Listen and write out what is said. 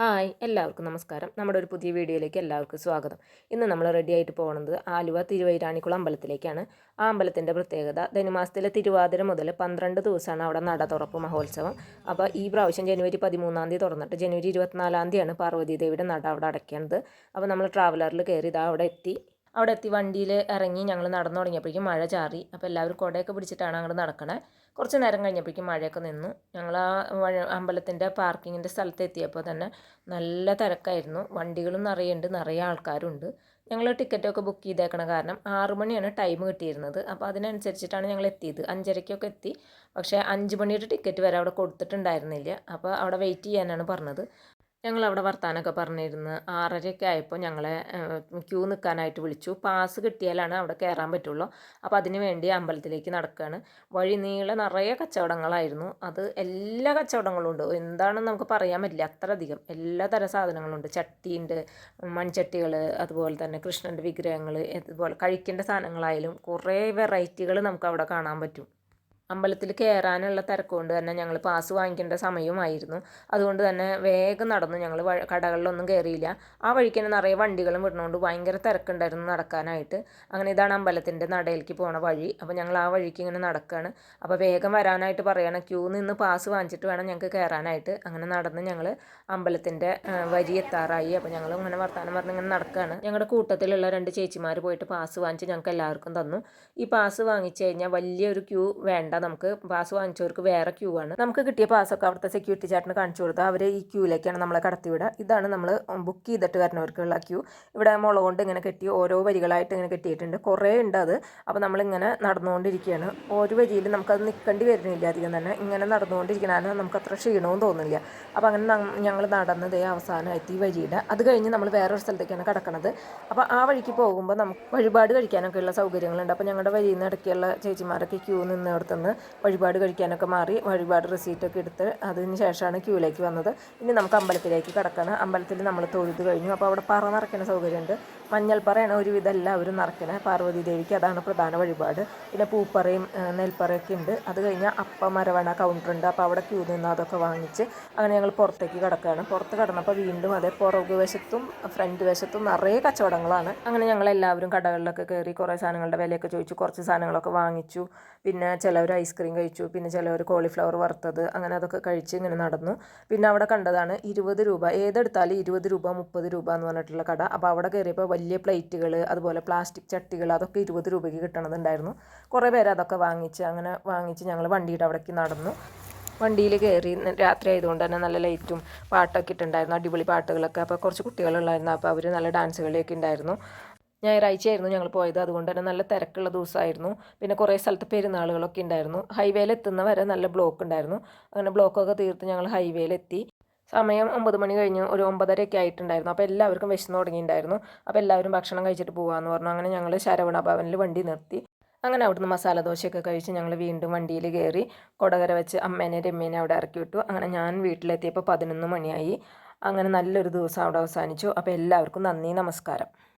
Hi എല്ലാവർക്കും നമസ്കാരം. നമ്മുടെ ഒരു പുതിയ വീഡിയോയിലേക്ക് എല്ലാവർക്കും സ്വാഗതം. ഇന്ന് നമ്മൾ റെഡി ആയിട്ട് പോകുന്നത് ആലുവ തിരുവൈരാണിക്കുളം അമ്പലത്തിലേക്കാണ്. ആ അമ്പലത്തിന്റെ പ്രത്യേകത ധനുമാസത്തിലെ തിരുവാതിര മുതൽ പന്ത്രണ്ട് ദിവസമാണ് അവിടെ നട തുറപ്പ് മഹോത്സവം. അപ്പോൾ ഈ പ്രാവശ്യം ജനുവരി പതിമൂന്നാം തീയതി തുറന്നിട്ട് ജനുവരി ഇരുപത്തിനാലാം തീയതിയാണ് പാർവതി ദേവിയുടെ നട അവിടെ അടയ്ക്കുന്നത് അപ്പോൾ നമ്മൾ ട്രാവലറിൽ കയറി ഇതാ അവിടെ എത്തി. അവിടെ എത്തി വണ്ടിയിൽ ഇറങ്ങി ഞങ്ങൾ നടന്നു തുടങ്ങിയപ്പോഴേക്കും മഴ ചാറി. അപ്പോൾ എല്ലാവരും കുടയൊക്കെ പിടിച്ചിട്ടാണ് അങ്ങോട്ട് നടക്കണേ. കുറച്ച് നേരം കഴിഞ്ഞപ്പോഴേക്കും മഴയൊക്കെ നിന്നു. ഞങ്ങൾ ആ അമ്പലത്തിന്റെ പാർക്കിങ്ങിന്റെ സ്ഥലത്ത് എത്തിയപ്പോൾ തന്നെ നല്ല തിരക്കായിരുന്നു. വണ്ടികളും നിറയുണ്ട് നിറയെ ആൾക്കാരുണ്ട്. ഞങ്ങൾ ടിക്കറ്റൊക്കെ ബുക്ക് ചെയ്തേക്കണ കാരണം ആറു മണിയാണ് ടൈം കിട്ടിയിരുന്നത്. അപ്പോൾ അതിനനുസരിച്ചിട്ടാണ് ഞങ്ങൾ എത്തിയത്. അഞ്ചരയ്ക്കൊക്കെ എത്തി. പക്ഷേ അഞ്ച് മണിയുടെ ടിക്കറ്റ് വരെ അവിടെ കൊടുത്തിട്ടുണ്ടായിരുന്നില്ല. അപ്പോൾ അവിടെ വെയിറ്റ് ചെയ്യാനാണ് പറഞ്ഞത്. ഞങ്ങൾ അവിടെ വർത്താനമൊക്കെ പറഞ്ഞിരുന്ന്. ആറരയൊക്കെ ആയപ്പോൾ ഞങ്ങളെ ക്യൂ നിൽക്കാനായിട്ട് വിളിച്ചു. പാസ് കിട്ടിയാലാണ് അവിടെ കയറാൻ പറ്റുള്ളൂ. അപ്പോൾ അതിന് വേണ്ടി അമ്പലത്തിലേക്ക് നടക്കുകയാണ് വഴി നീളെ നിറയെ കച്ചവടങ്ങളായിരുന്നു. അത് എല്ലാ കച്ചവടങ്ങളും ഉണ്ട്. എന്താണെന്ന് നമുക്ക് പറയാൻ പറ്റില്ല. അത്ര അധികം. എല്ലാ തരം സാധനങ്ങളുണ്ട്. ചട്ടിയുണ്ട് മൺചട്ടികൾ അതുപോലെ തന്നെ കൃഷ്ണന്റെ വിഗ്രഹങ്ങൾ അതുപോലെ കഴിക്കേണ്ട സാധനങ്ങളായാലും കുറേ വെറൈറ്റികൾ നമുക്ക് അവിടെ കാണാൻ പറ്റും. അമ്പലത്തിൽ കയറാനുള്ള തിരക്കുകൊണ്ട് തന്നെ ഞങ്ങൾ പാസ് വാങ്ങിക്കേണ്ട സമയമായിരുന്നു. അതുകൊണ്ട് തന്നെ വേഗം നടന്നു. ഞങ്ങൾ കടകളിലൊന്നും കയറിയില്ല ആ വഴിക്ക് തന്നെ നിറയെ വണ്ടികളും വിടുന്നതുകൊണ്ട് ഭയങ്കര തിരക്കുണ്ടായിരുന്നു നടക്കാനായിട്ട്. അങ്ങനെ ഇതാണ് അമ്പലത്തിന്റെ നടയിലേക്ക് പോണ വഴി. അപ്പോൾ ഞങ്ങൾ ആ വഴിക്ക് ഇങ്ങനെ നടക്കുകയാണ് അപ്പോൾ വേഗം വരാനായിട്ട് പറയണം. ക്യൂ നിന്ന് പാസ് വാങ്ങിച്ചിട്ട് വേണം ഞങ്ങൾക്ക് കയറാനായിട്ട് അങ്ങനെ നടന്ന് ഞങ്ങൾ അമ്പലത്തിന്റെ വരി എത്താറായി. അപ്പോൾ ഞങ്ങൾ ഇങ്ങനെ വർത്തമാനം പറഞ്ഞ് ഇങ്ങനെ നടക്കുകയാണ് ഞങ്ങളുടെ കൂട്ടത്തിലുള്ള രണ്ട് ചേച്ചിമാർ പോയിട്ട് പാസ് വാങ്ങിച്ച് ഞങ്ങൾക്ക് എല്ലാവർക്കും തന്നു. ഈ പാസ് വാങ്ങിച്ചു കഴിഞ്ഞാൽ വലിയൊരു ക്യൂ വേണ്ട നമുക്ക് പാസ് വാങ്ങിച്ചവർക്ക് വേറെ ക്യൂ ആണ്. നമുക്ക് കിട്ടിയ പാസ്സൊക്കെ അവിടുത്തെ സെക്യൂരിറ്റി ചാട്ടിന് കാണിച്ചു കൊടുത്താൽ അവർ ഈ ക്യൂയിലേക്കാണ് നമ്മളെ കടത്തിവിടുക ഇതാണ് നമ്മൾ ബുക്ക് ചെയ്തിട്ട് വരുന്നവർക്കുള്ള ക്യൂ ഇവിടെ മുള കൊണ്ട് ഇങ്ങനെ കെട്ടി ഓരോ വരികളായിട്ട് ഇങ്ങനെ കെട്ടിയിട്ടുണ്ട്. കുറേ ഉണ്ട് അത്. അപ്പോൾ നമ്മളിങ്ങനെ നടന്നുകൊണ്ടിരിക്കുകയാണ്. ഒരു വരിയിൽ നമുക്കത് നിൽക്കേണ്ടി വരുന്നില്ല അധികം തന്നെ. ഇങ്ങനെ നടന്നുകൊണ്ടിരിക്കണതാണ് നമുക്ക് അത്ര ക്ഷീണവും തോന്നില്ല അപ്പോൾ അങ്ങനെ ഞങ്ങൾ നടന്നത് അവസാനമായിട്ട് ഈ വരിയുടെ. അത് കഴിഞ്ഞ് നമ്മൾ വേറൊരു സ്ഥലത്തേക്കാണ് കിടക്കണത്. അപ്പോൾ ആ വഴിക്ക് പോകുമ്പോൾ നമുക്ക് വഴിപാട് കഴിക്കാനൊക്കെയുള്ള സൗകര്യങ്ങളുണ്ട്. അപ്പോൾ ഞങ്ങളുടെ വരിയിൽ നിന്ന് ഇടയ്ക്കുള്ള ചേച്ചിമാരൊക്കെ ക്യൂ നിന്നിടത്തുനിന്ന് വഴിപാട് കഴിക്കാനൊക്കെ മാറി വഴിപാട് റെസീറ്റൊക്കെ എടുത്ത് അതിന് ശേഷമാണ് ക്യൂവിലേക്ക് വന്നത്. ഇനി നമുക്ക് അമ്പലത്തിലേക്ക് കിടക്കണം. അമ്പലത്തിൽ നമ്മൾ തൊഴുത് കഴിഞ്ഞു. അപ്പോൾ അവിടെ പറ നിറയ്ക്കുന്ന സൗകര്യമുണ്ട്. മഞ്ഞൾപ്പറയാണ് ഒരുവിധം എല്ലാവരും നിറയ്ക്കുന്നത് പാർവതി ദേവിക്ക് അതാണ് പ്രധാന വഴിപാട്. പിന്നെ പൂപ്പറയും നെൽപ്പറയൊക്കെ ഉണ്ട്. അത് കഴിഞ്ഞാൽ അപ്പം മരവണ കൗണ്ടറുണ്ട് അപ്പോൾ അവിടെ ക്യൂ നിന്ന് അതൊക്കെ വാങ്ങിച്ച് അങ്ങനെ ഞങ്ങൾ പുറത്തേക്ക് കിടക്കുകയാണ്. പുറത്ത് കിടന്നപ്പോൾ വീണ്ടും അതേ പുറകു വശത്തും ഫ്രണ്ട് വശത്തും നിറയെ കച്ചവടങ്ങളാണ്. അങ്ങനെ ഞങ്ങൾ എല്ലാവരും കടകളിലൊക്കെ കയറി കുറേ സാധനങ്ങളുടെ വിലയൊക്കെ ചോദിച്ചു. കുറച്ച് സാധനങ്ങളൊക്കെ വാങ്ങിച്ചു. പിന്നെ ചിലവർ ഐസ്ക്രീം കഴിച്ചു. പിന്നെ ചിലവർ കോളിഫ്ലവർ വറുത്തത് അങ്ങനെ അതൊക്കെ കഴിച്ച് ഇങ്ങനെ നടന്നു. പിന്നെ അവിടെ കണ്ടതാണ് ഇരുപത് രൂപ. ഏതെടുത്താലും ഇരുപത് രൂപ മുപ്പത് രൂപ എന്ന് പറഞ്ഞിട്ടുള്ള കട. അപ്പോൾ അവിടെ കയറിയപ്പോൾ വലിയ പ്ലേറ്റുകൾ അതുപോലെ പ്ലാസ്റ്റിക് ചട്ടികൾ അതൊക്കെ ഇരുപത് രൂപയ്ക്ക് കിട്ടണതുണ്ടായിരുന്നു. കുറേ പേര് അതൊക്കെ വാങ്ങിച്ച് അങ്ങനെ വാങ്ങിച്ച് ഞങ്ങൾ വണ്ടിയുടെ അവിടേക്ക് നടന്നു. വണ്ടിയിൽ കയറി രാത്രി ആയതുകൊണ്ട് തന്നെ നല്ല ലൈറ്റും പാട്ടൊക്കെ ഇട്ടുണ്ടായിരുന്നു. അടിപൊളി പാട്ടുകളൊക്കെ. അപ്പോൾ കുറച്ച് കുട്ടികളുണ്ടായിരുന്നു. അപ്പോൾ അവർ നല്ല ഡാൻസ് കളിയൊക്കെ ഉണ്ടായിരുന്നു. ഞായറാഴ്ചയായിരുന്നു ഞങ്ങൾ പോയത്. അതുകൊണ്ട് തന്നെ നല്ല തിരക്കുള്ള ദിവസമായിരുന്നു. പിന്നെ കുറേ സ്ഥലത്ത് പെരുന്നാളുകളൊക്കെ ഉണ്ടായിരുന്നു. ഹൈവേയിൽ എത്തുന്ന വരെ നല്ല ബ്ലോക്ക് ഉണ്ടായിരുന്നു. അങ്ങനെ ബ്ലോക്കൊക്കെ തീർത്ത് ഞങ്ങൾ ഹൈവേയിലെത്തി സമയം ഒമ്പത് മണി കഴിഞ്ഞ് ഒരു ഒമ്പതരയൊക്കെ ആയിട്ടുണ്ടായിരുന്നു. അപ്പോൾ എല്ലാവർക്കും വിശന്ന് തുടങ്ങിയിട്ടുണ്ടായിരുന്നു. അപ്പോൾ എല്ലാവരും ഭക്ഷണം കഴിച്ചിട്ട് പോകാമെന്ന് പറഞ്ഞു. അങ്ങനെ ഞങ്ങൾ ശരവണ ഭവനിൽ വണ്ടി നിർത്തി. അങ്ങനെ അവിടുന്ന് മസാല ദോശയൊക്കെ കഴിച്ച് ഞങ്ങൾ വീണ്ടും വണ്ടിയിൽ കയറി കൊടകര വെച്ച് അമ്മേനെ രമ്മേനെ അവിടെ ഇറക്കി വിട്ടു. അങ്ങനെ ഞാൻ വീട്ടിലെത്തിയപ്പോൾ പതിനൊന്ന് മണിയായി. അങ്ങനെ നല്ലൊരു ദിവസം അവിടെ അവസാനിച്ചു. അപ്പോൾ എല്ലാവർക്കും നന്ദി നമസ്കാരം.